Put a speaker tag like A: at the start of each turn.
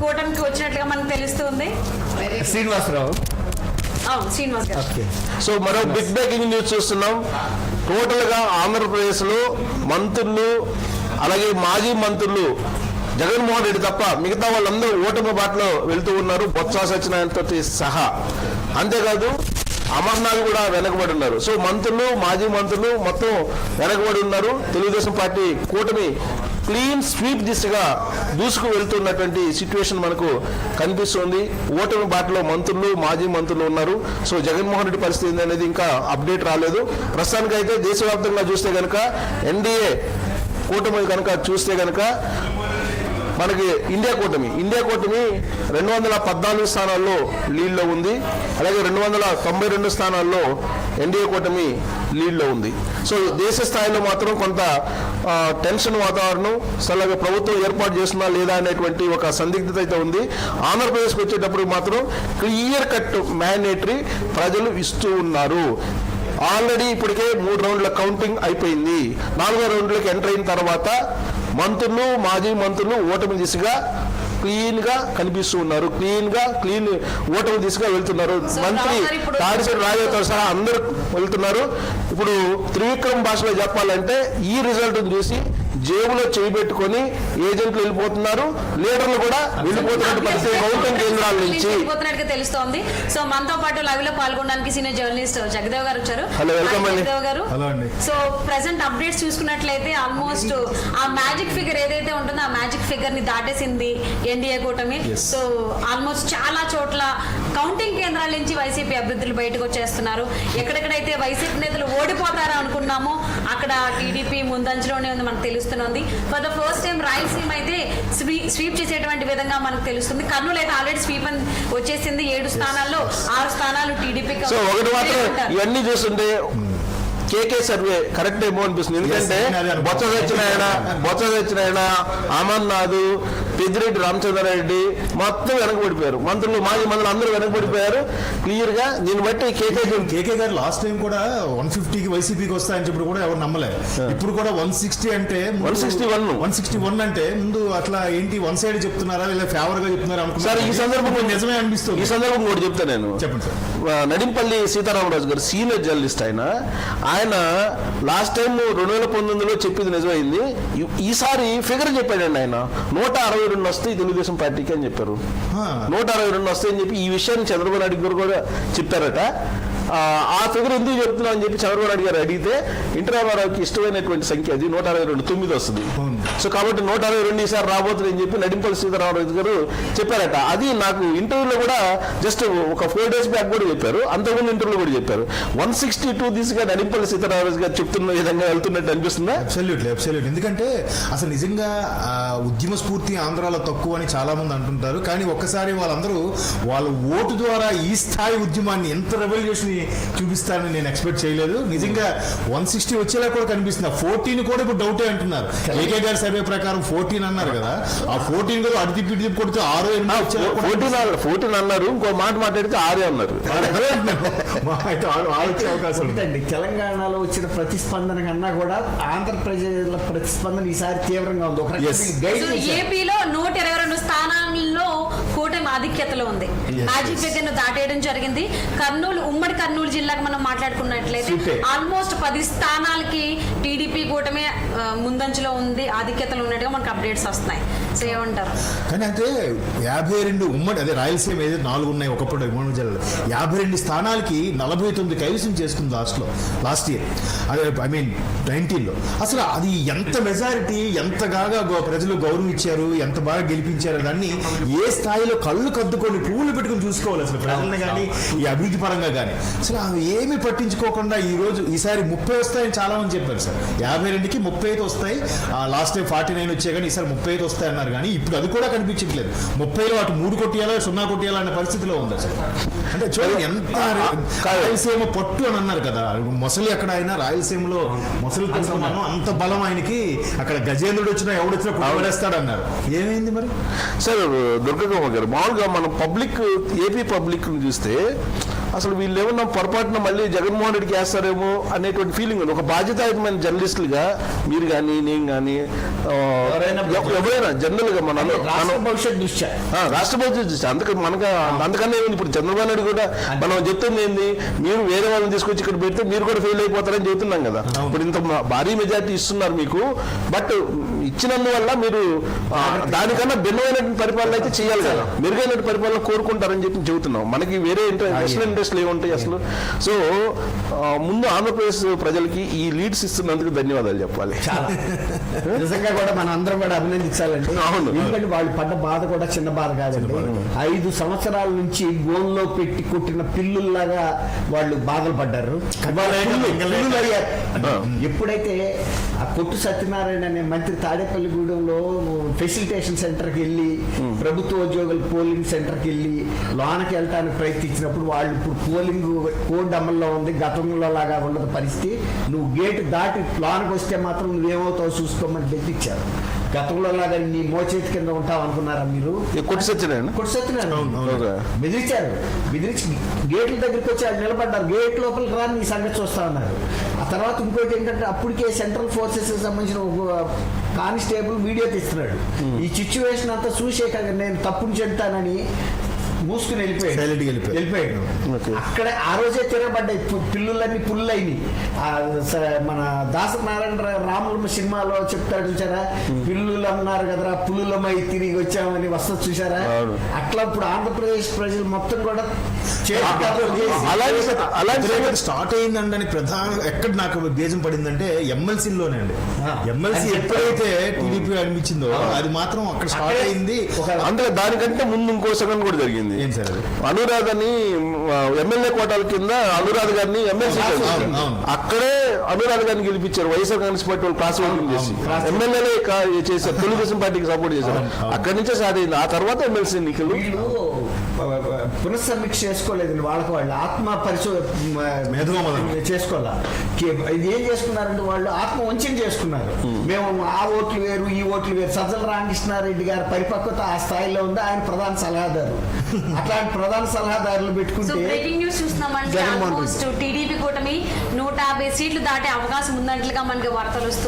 A: కూటమికి వచ్చినట్లుగా మనకు తెలుస్తుంది.
B: శ్రీనివాసరావు.
A: శ్రీనివాస్ గారు.
C: సో మరో బిగ్ బ్రేకింగ్ న్యూస్ చూస్తున్నాం. టోటల్గా ఆంధ్రప్రదేశ్లో మంత్రులు అలాగే మాజీ మంత్రులు జగన్మోహన్ రెడ్డి తప్ప మిగతా వాళ్ళందరూ ఓటమి బాటలో వెళ్తూ ఉన్నారు. బొత్స సత్యనారాయణతో సహా. అంతేకాదు అమర్నాథ్ కూడా వెనకబడి ఉన్నారు. సో మంత్రులు మాజీ మంత్రులు మొత్తం వెనకబడి ఉన్నారు. తెలుగుదేశం పార్టీ కూటమి క్లీన్ స్వీప్ దిశగా దూసుకు వెళ్తున్నటువంటి సిచ్యువేషన్ మనకు కనిపిస్తుంది. ఓటమి బాటలో మంత్రులు మాజీ మంత్రులు ఉన్నారు. సో జగన్మోహన్ రెడ్డి పరిస్థితి అనేది ఇంకా అప్డేట్ రాలేదు. ప్రస్తుతానికైతే దేశవ్యాప్తంగా చూస్తే కనుక ఎన్డీఏ కూటమి కనుక చూస్తే కనుక మనకి ఇండియా కూటమి. ఇండియా కూటమి రెండు వందల పద్నాలుగు స్థానాల్లో లీడ్లో ఉంది. అలాగే రెండు వందల తొంభై రెండు స్థానాల్లో ఎన్డీఏ కూటమి లీడ్లో ఉంది. సో దేశ స్థాయిలో మాత్రం కొంత టెన్షన్ వాతావరణం సలహా ప్రభుత్వం ఏర్పాటు చేస్తుందా లేదా అనేటువంటి ఒక సందిగ్ధత అయితే ఉంది. ఆంధ్రప్రదేశ్కి వచ్చేటప్పుడు మాత్రం క్లియర్ కట్ మ్యాండేటరీ ప్రజలు ఇస్తూ ఉన్నారు. ఆల్రెడీ ఇప్పటికే మూడు రౌండ్ల కౌంటింగ్ అయిపోయింది. నాలుగో రౌండ్లకు ఎంటర్ అయిన తర్వాత మంత్రులు మాజీ మంత్రులు ఓటమి దిశగా క్లీన్గా కనిపిస్తూ ఉన్నారు. క్లీన్గా క్లీన్ ఓటమి దిశగా వెళ్తున్నారు మంత్రి తాడిశెట్టి రాజాతో సహా అందరూ వెళ్తున్నారు. ఇప్పుడు త్రివిక్రమ్ భాషలో చెప్పాలంటే ఈ రిజల్ట్ చూసి జేబులో చేయి పెట్టుకొని ఏజెంట్లు వెళ్ళిపోతున్నారు లీడర్లు కూడా వెళ్ళిపోతున్నట్టు పరిస్థితి కౌంటింగ్ కేంద్రాల నుంచి.
A: తెలుస్తోంది. సో మనతో పాటు లైవ్లో పాల్గొనడానికి సీనియర్ జర్నలిస్ట్ జగదేవ్ గారు వచ్చారు.
C: Welcome
A: Hi,
C: అండి.
A: జగదేవ్ గారు. సో ప్రెసెంట్ అప్డేట్స్ చూసుకున్నట్లయితే ఆల్మోస్ట్ ఆ మ్యాజిక్ ఫిగర్ ఏదైతే ఉంటుందో ఆ మ్యాజిక్ ఫిగర్ని దాటేసింది ఎన్డీఏ కూటమి. సో ఆల్మోస్ట్ చాలా చోట్ల కౌంటింగ్ కేంద్రాల నుంచి వైసీపీ అభ్యర్థులు బయటకు వచ్చేస్తున్నారు. ఎక్కడెక్కడైతే వైసీపీ నేతలు ఓడిపోతారా అనుకున్నామో అక్కడ టీడీపీ ముందంజలోనే ఉంది మనకు తెలుస్తున్నది. For the first time Rayalaseema అయితే స్వీ- స్వీప్ చేసేటువంటి విధంగా మనకు తెలుస్తుంది. కర్నూలు అయితే ఆల్రెడీ స్వీప్ వచ్చేసింది. ఏడు స్థానాల్లో ఆరు స్థానాలు టీడీపీ
C: ఇవన్నీ చూస్తుంటే కేకే సర్వే కరెక్ట్ ఏమో అనిపిస్తుంది. ఎందుకంటే బొత్స సత్యనారాయణ బొత్స సత్యనారాయణ అమర్నాథ్ పెద్దిరెడ్డి రామచంద్రారెడ్డి మొత్తం వెనకబడిపోయారు. మంత్రులు మాజీ మంత్రులు అందరూ వెనకబడిపోయారు. క్లియర్గా దీన్ని బట్టి KK
B: KK garu last time కూడా వన్ ఫిఫ్టీకి వైసీపీకి వస్తాయని చెప్పి కూడా ఎవరు నమ్మలేదు ఇప్పుడు కూడా వన్ సిక్స్టీ అంటే
C: 161.
B: One sixty one. అంటే ముందు అట్లా ఏంటి వన్ సైడ్ చెప్తున్నారా లేదా ఫేవర్గా చెప్తున్నారా
C: సార్ ఈ సందర్భంలో
B: నిజమే అనిపిస్తుంది.
C: ఈ సందర్భం కూడా చెప్తా నేను.
B: చెప్పండి సార్.
C: నడింపల్లి సీతారామరాజు గారు సీనియర్ జర్నలిస్ట్ ఆయన. ఆయన లాస్ట్ టైం రెండు వేల పంతొమ్మిదిలో చెప్పింది నిజమైంది. ఈసారి ఫిగర్ చెప్పాడండి ఆయన. నూట అరవై రెండు వస్తాయి తెలుగుదేశం పార్టీకి అని చెప్పారు. నూట అరవై రెండు వస్తాయని చెప్పి ఈ విషయాన్ని చంద్రబాబు నాయుడు గారు కూడా చెప్పారట. ఆ, ఫిగర్ ఎందుకు చెప్తున్నా అని చెప్పి చంద్రబాబు నాయుడు గారు అడిగితే ఎన్టీ రామారావుకి ఇష్టమైనటువంటి సంఖ్య అది నూట అరవై రెండు తొమ్మిది వస్తుంది. సో కాబట్టి నూట అరవై రెండు ఈసారి రాబోతుంది అని చెప్పి నడింపల్లి సీతారామరాజు గారు చెప్పారట. అది నాకు ఇంటర్వ్యూలో కూడా జస్ట్ ఒక ఫోర్ డేస్ బ్యాక్ కూడా చెప్పారు. అంతకుముందు ఇంటర్వ్యూలో కూడా చెప్పారు. వన్ సిక్స్టీ టూ దిశగా నడింపల్లి సీతారామరాజు గారు చెప్తున్న విధంగా వెళ్తున్నట్టు అనిపిస్తుందా?
B: అబ్సల్యూట్లీ అబ్సల్యూట్ ఎందుకంటే అసలు నిజంగా ఉద్యమ స్ఫూర్తి ఆంధ్రాలో తక్కువ అని చాలా మంది అంటుంటారు. కానీ ఒక్కసారి వాళ్ళందరూ వాళ్ళ ఓటు ద్వారా ఈ స్థాయి ఉద్యమాన్ని ఎంత రెవల్యూషన్ చూపిస్తారని నేను ఎక్స్పెక్ట్ చేయలేదు. నిజంగా వన్ సిక్స్టీ వచ్చేలా కూడా కనిపిస్తుంది. ఫోర్టీన్ కూడా ఇప్పుడు డౌటే అంటున్నారు. ఏకే గారి సర్వే ప్రకారం ఫోర్టీన్ అన్నారు కదా. ఆ ఫోర్టీన్ కూడా అడిగి పిడి తిప్పి కొడితే ఆరో
C: ఫోర్టీన్ ఫోర్టీన్ అన్నారు ఇంకో మాట మాట్లాడితే ఆరే అన్నారు.
B: అవకాశం
D: తెలంగాణలో వచ్చిన ప్రతిస్పందన కన్నా కూడా ఆంధ్రప్రదేశ్ ప్రతిస్పందన ఈసారి తీవ్రంగా ఉంది. ఒక.
A: ఏపీలో నూట ఇరవై రెండు స్థానాల్లో ఆధిక్యతలో ఉంది. మ్యాజిక్ ఫిగర్ను దాటేయడం జరిగింది. కర్నూలు ఉమ్మడి కర్నూలు జిల్లాకు మనం మాట్లాడుకున్నట్లయితే
B: సీటే.
A: ఆల్మోస్ట్ పది స్థానాలకి టీడీపీ కూటమి ముందంజలో ఉంది ఆధిక్యతలో ఉన్నట్టుగా మనకు అప్డేట్స్ వస్తున్నాయి. సో ఏమంటారు?
B: కానీ అంటే యాభై రెండు ఉమ్మడి అదే రాయలసీమ ఏదైతే నాలుగు ఉన్నాయి ఒకప్పుడు ఉమ్మడి జిల్లాలో యాభై రెండు స్థానాలకి నలభై తొమ్మిది కైవసం చేసుకుంది లాస్ట్లో లాస్ట్ ఇయర్. అదే ఐ మీన్ నైన్టీన్లో. అసలు అది ఎంత మెజారిటీ ఎంతగా ప్రజలు గౌరవం ఇచ్చారు ఎంత బాగా గెలిపించారు దాన్ని ఏ స్థాయిలో కళ్ళు కద్దుకొని పువ్వులు పెట్టుకొని చూసుకోవాలి అసలు ప్రజల్ని కానీ ఈ అభివృద్ధి పరంగా కానీ అసలు అవి ఏమీ పట్టించుకోకుండా ఈ రోజు ఈసారి ముప్పై వస్తాయని చాలా మంది చెప్పారు సార్. యాభై రెండుకి ముప్పై ఐదు వస్తాయి. లాస్ట్ టైం ఫార్టీ నైన్ వచ్చాయి కానీ ఈసారి ముప్పై ఐదు వస్తాయి అన్నారు కానీ ఇప్పుడు అది కూడా కనిపించట్లేదు. ముప్పైలో అటు మూడు కొట్టియాలో సున్నా కొట్టియాలో అనే పరిస్థితిలో ఉంది అసలు. అంటే చూడండి ఎంత. రాయలసీమ పట్టు అని అన్నారు కదా. మొసలి ఎక్కడ అయినా రాయలసీమలో మొసలి తీసుకున్నాను అంత బలం ఆయనకి అక్కడ గజేంద్రుడు వచ్చినా ఎవడొచ్చినా కొట్టేస్తాడు అన్నారు ఏమైంది మరి?
C: సార్ దుర్గమ్మ గారు మామూలుగా మనం పబ్లిక్ ఏపీ పబ్లిక్ చూస్తే అసలు వీళ్ళు ఏమన్నా పొరపాటున మళ్ళీ జగన్మోహన్ రెడ్డికి వేస్తారేమో అనేటువంటి ఫీలింగ్ ఉంది. ఒక బాధ్యతాయుతమైన జర్నలిస్టులుగా మీరు కానీ నేను కానీ
D: ఎవరైనా
C: జనరల్గా మన
D: రాష్ట్ర భవిష్యత్ దృష్ట్యా?
C: ఆ, రాష్ట్ర ప్రభుత్వం చూస్తే అందుకు మనకు అందుకనే ఇప్పుడు చంద్రబాబు నాయుడు కూడా మనం చెప్తుంది ఏంది? మీరు వేరే వాళ్ళని తీసుకొచ్చి ఇక్కడ పెడితే మీరు కూడా ఫెయిల్ అయిపోతారని చెబుతున్నాం కదా. ఇప్పుడు ఇంత భారీ మెజార్టీ ఇస్తున్నారు మీకు. బట్ ఇచ్చినందువల్ల మీరు దానికన్నా భిన్నమైనటువంటి పరిపాలన అయితే చేయాలి కదా. మెరుగైన పరిపాలన కోరుకుంటారని చెప్పి చెబుతున్నాం. మనకి వేరే ఇంట్రెస్ట్ ఇంట్రెస్ట్లు ఏముంటాయి అసలు. సో ముందు ఆంధ్రప్రదేశ్ ప్రజలకి ఈ లీడ్స్ ఇస్తున్నందుకు ధన్యవాదాలు చెప్పాలి.
D: నిజంగా కూడా మన అందరం కూడా అభినందించాలండి.
C: అవును.
D: ఎందుకంటే వాళ్ళు పడ్డ బాధ కూడా చిన్న బాధ కాదండి. ఐదు సంవత్సరాల నుంచి గోన్లో పెట్టి కొట్టిన పిల్లుల్లాగా వాళ్ళు బాధలు పడ్డారు. ఎప్పుడైతే ఆ కొట్టు సత్యనారాయణ అనే మంత్రి తాడేపల్లిగూడెంలో ఫెసిలిటేషన్ సెంటర్కి వెళ్ళి ప్రభుత్వ ఉద్యోగులు పోలింగ్ సెంటర్కి వెళ్ళి లోనకి వెళ్ళటానికి ప్రయత్నించినప్పుడు వాళ్ళు ఇప్పుడు పోలింగ్ కోడ్ అమల్లో ఉంది గతంలో లాగా ఉండదు పరిస్థితి. నువ్వు గేట్ దాటి లోనకి వస్తే మాత్రం నువ్వేమవుతావు చూసుకోమని బెదిరించారు. గతంలో లాగా నీ మోచేతి కింద ఉంటావు అనుకున్నారా మీరు. బెదిరించారు. బెదిరించి గేట్ల దగ్గరికి వచ్చి వాళ్ళు నిలబడ్డారు. గేట్ లోపలికి రా నీ సంగతి చూస్తా ఉన్నారు ఆ తర్వాత ఇంకోటి ఏంటంటే అప్పటికే సెంట్రల్ ఫోర్సెస్ సంబంధించిన ఒక కానిస్టేబుల్ వీడియో తీస్తున్నాడు. ఈ సిచ్యువేషన్ అంతా చూసే కదా నేను తప్పుని చెప్తానని మూసుకుని వెళ్ళిపోయాడు.
B: వెళ్ళిపోయాడు.
D: అక్కడే ఆ రోజే తిరగబడ్డాయి. పు- పిల్లులన్నీ పుల్లైని మన దాసనారాయణ రాములమ్మ సినిమాలో చెప్తాడు చూసారా పిల్లులు అన్నారు కదరా పుల్లులమై తిరిగి వచ్చామని వస్తుంది చూసారా. అట్లా ఇప్పుడు ఆంధ్రప్రదేశ్ ప్రజలు మొత్తం కూడా
C: అలాగే
B: స్టార్ట్ అయిందండి ప్రధాన ఎక్కడ నాకు బీజం పడిందంటే ఎమ్మెల్సీలోనే అండి. ఎమ్మెల్సీ ఎప్పుడైతే టీడీపీ అనిపించిందో అది మాత్రం అక్కడ స్టార్ట్ అయింది.
C: అందుకే దానికంటే ముందు ఇంకో సెకండ్ కూడా జరిగింది.
B: ఏం సార్ అది
C: అనురాధ అని ఎమ్మెల్యే కోటాల కింద అనురాధ గారిని ఎమ్మెల్సీ. అక్కడే అనురాధ గారిని గెలిపించారు. వైఎస్ఆర్ కాంగ్రెస్ పార్టీ వాళ్ళు క్రాస్ ఓటింగ్ చేసి. ఎమ్మెల్యేలే చేశారు. తెలుగుదేశం పార్టీకి సపోర్ట్ చేశారు. అక్కడి నుంచే స్టార్ట్ అయింది. ఆ తర్వాత ఎమ్మెల్సీ ఎన్నికలు.
D: పునఃసమీక్ష చేసుకోలేదు వాళ్ళకి వాళ్ళు ఆత్మ పరిశో
B: మేధోమథనం.
D: చేసుకోవాలా? ఇది ఏం చేసుకున్నారంటే వాళ్ళు ఆత్మ వంచన చేసుకున్నారు. మేము ఆ ఓట్లు వేరు ఈ ఓట్లు వేరు. సజ్జల రామకృష్ణారెడ్డి గారి పరిపక్వత ఆ స్థాయిలో ఉంది. ఆయన ప్రధాన సలహాదారు. అట్లాంటి ప్రధాన సలహాదారులు పెట్టుకుంటే
A: బ్రేకింగ్ న్యూస్ చూస్తున్నామంటే టీడీపీ కూటమి నూట యాభై సీట్లు దాటే అవకాశం ఉన్నట్లుగా మనకి వార్తలు